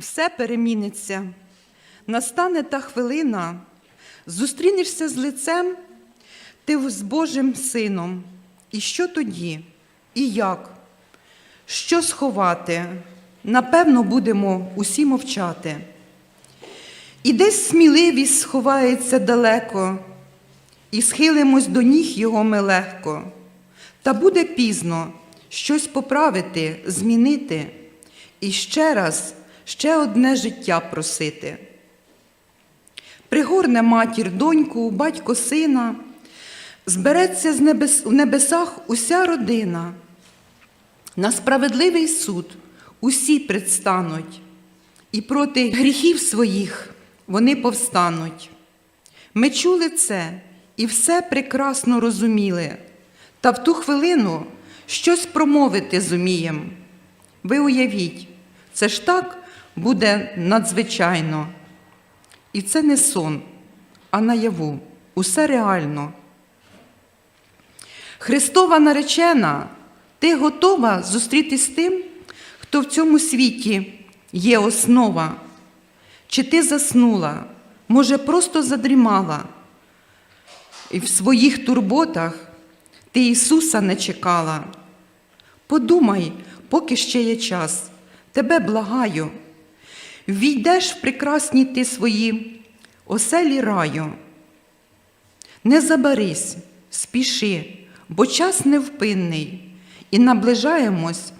все переміниться. Настане та хвилина, зустрінешся з лицем ти з Божим Сином. І що тоді? І як? Що сховати? Напевно, будемо усі мовчати. І десь сміливість сховається далеко, і схилимось до ніг його ми легко. Та буде пізно щось поправити, змінити, і ще раз, ще одне життя просити. Пригорне матір доньку, батько сина, збереться з небес, в небесах уся родина. На справедливий суд усі предстануть, і проти гріхів своїх вони повстануть. Ми чули це і все прекрасно розуміли, та в ту хвилину щось промовити зумієм. Ви уявіть, це ж так буде надзвичайно. І це не сон, а наяву, усе реально. Христова наречена, ти готова зустрітись з тим, хто в цьому світі є основа? Чи ти заснула, може, просто задрімала? І в своїх турботах ти Ісуса не чекала. Подумай, поки ще є час, тебе благаю. Війдеш в прекрасні ти свої оселі раю. Не забарись, спіши, бо час невпинний, і наближаємось.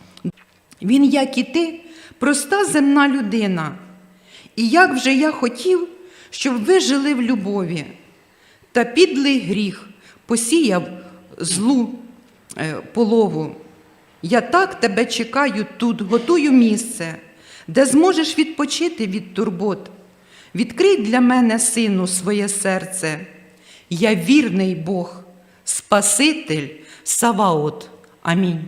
Він, як і ти, проста земна людина. І як вже я хотів, щоб ви жили в любові, та підлий гріх посіяв злу е, полову. Я так тебе чекаю тут, готую місце, де зможеш відпочити від турбот. Відкрий для мене, сину, своє серце. Я вірний Бог, Спаситель Саваот. Амінь.